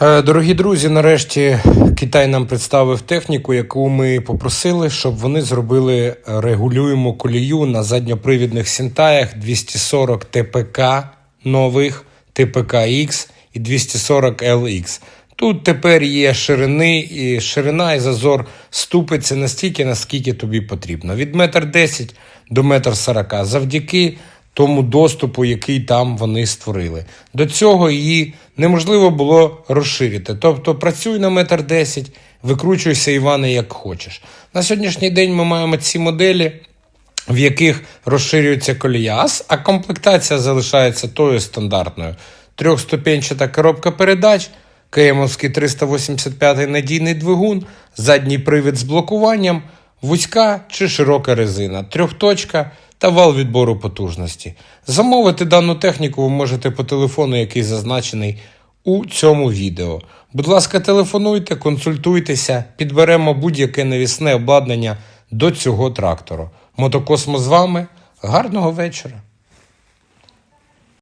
Е, Дорогі друзі, нарешті Китай нам представив техніку, яку ми попросили, щоб вони зробили е, регулюємо колію на задньопривідних синтаях 240 ТПК нових, ТПК X і 240 LX. Тут тепер є ширини, і ширина і зазор ступиться настільки, наскільки тобі потрібно. Від 1,10 м до 1,40 м. Завдяки тому доступу, який там вони створили. До цього її неможливо було розширити. Тобто працюй на метр десять, викручуйся, Іване, як хочеш. На сьогоднішній день ми маємо ці моделі, в яких розширюється колія, а комплектація залишається тою стандартною. Трьохступенчата коробка передач, КМовський 385 надійний двигун, задній привід з блокуванням, вузька чи широка резина, трьохточка та вал відбору потужності. Замовити дану техніку ви можете по телефону, який зазначений у цьому відео. Будь ласка, телефонуйте, консультуйтеся, підберемо будь-яке навісне обладнання до цього трактору. Мотокосмо з вами. Гарного вечора!